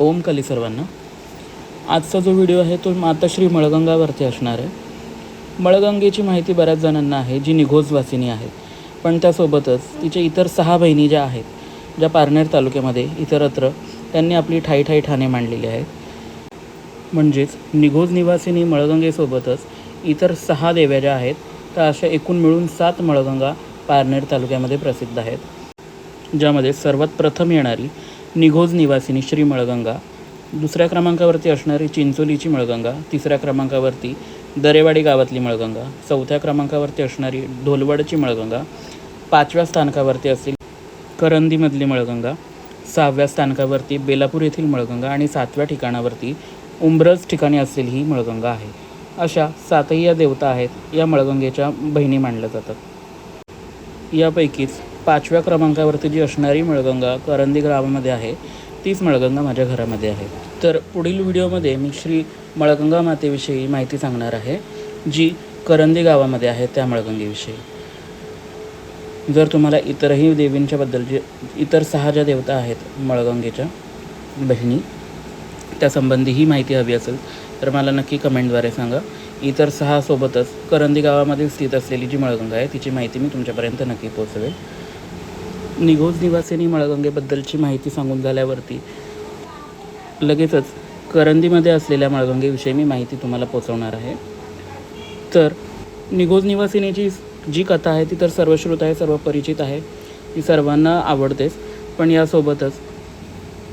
ओम कली सर्वांना. आजचा जो व्हिडिओ आहे तो माताश्री मळगंगावरती असणार आहे. मळगंगेची माहिती बऱ्याच जणांना आहे जी निघोजवासिनी आहेत. पण त्यासोबतच तिच्या इतर सहा बहिणी ज्या आहेत ज्या पारनेर तालुक्यामध्ये इतरत्र त्यांनी आपली ठाई ठाई ठाणे मांडलेली आहेत. म्हणजेच निघोज निवासिनी मळगंगेसोबतच इतर सहा देव्या ज्या आहेत त्या अशा एकूण मिळून सात मळगंगा पारनेर तालुक्यामध्ये प्रसिद्ध आहेत. ज्यामध्ये सर्वात प्रथम येणारी निघोज निवासिनी श्री मळगंगा. दुसऱ्या क्रमांकावरती असणारी चिंचोलीची मळगंगा. तिसऱ्या क्रमांकावरती दरेवाडी गावातली मळगंगा. चौथ्या क्रमांकावरती असणारी ढोलवडची मळगंगा. पाचव्या स्थानकावरती असेल करंदीमधली मळगंगा. सहाव्या स्थानकावरती बेलापूर येथील मळगंगा आणि सातव्या ठिकाणावरती उंब्रज ठिकाणी असलेली ही मळगंगा आहे. अशा सातही या देवता आहेत. या मळगंगेच्या बहिणी मानल्या जातात. यापैकीच पाचव्या क्रमांकावरती जी असणारी मळगंगा करंदी गावामध्ये आहे तीच मळगंगा माझ्या घरामध्ये आहे. तर पुढील व्हिडिओमध्ये मी श्री मळगंगा मातेविषयी माहिती सांगणार आहे जी करंदी गावामध्ये आहे त्या मळगंगेविषयी. जर तुम्हाला इतरही देवींच्याबद्दल जे इतर सहा ज्या देवता आहेत मळगंगेच्या बहिणी त्यासंबंधी ही माहिती हवी असेल तर मला नक्की कमेंटद्वारे सांगा. इतर सहा सोबतच करंदी गावामध्ये स्थित असलेली जी मळगंगा आहे तिची माहिती मी तुमच्यापर्यंत नक्की पोहोचवेल निघोज निवासिनी मळगंगेबद्दलची माहिती सांगून झाल्यावरती लगेचच करंदीमध्ये असलेल्या मळगंगेविषयी मी माहिती तुम्हाला पोचवणार आहे. तर निघोज निवासिनीची जी कथा आहे ती तर सर्वश्रुत आहे सर्व परिचित आहे ती सर्वांना आवडतेच. पण यासोबतच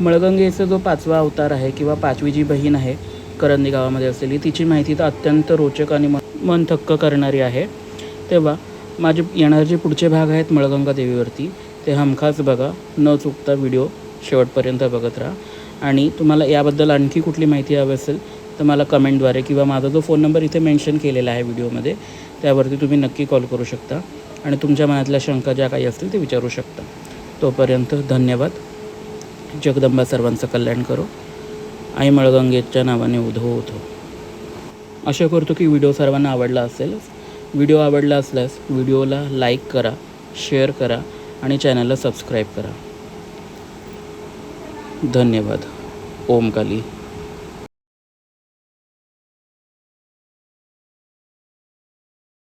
मळगंगेचा जो पाचवा अवतार आहे किंवा पाचवी जी बहीण आहे करंदी गावामध्ये असलेली तिची माहिती तर अत्यंत रोचक आणि मन मन थक्क करणारी आहे. तेव्हा माझे येणारे जे पुढचे भाग आहेत मळगंगा देवीवरती ते हमखास बघा. न चुकता व्हिडिओ शेवटपर्यंत बघत राहा. आणि तुम्हाला याबद्दल आणखी कुठली माहिती हवी असेल तर मला कमेंटद्वारे किंवा माझा जो फोन नंबर इथे मेन्शन केलेला आहे व्हिडिओमध्ये त्यावरती तुम्ही नक्की कॉल करू शकता. आणि तुमच्या मनातल्या शंका ज्या काही असतील ते विचारू शकता. तोपर्यंत धन्यवाद. जगदंबा सर्वांचं कल्याण करो. आई मळगंगेच्या नावाने उधो उधो आशा करतो की व्हिडिओ सर्वांना आवडला असेलच. व्हिडिओ आवडला असल्यास व्हिडिओला लाईक करा शेअर करा. आणि चॅनलला सबस्क्राईब करा. धन्यवाद. ओम काली.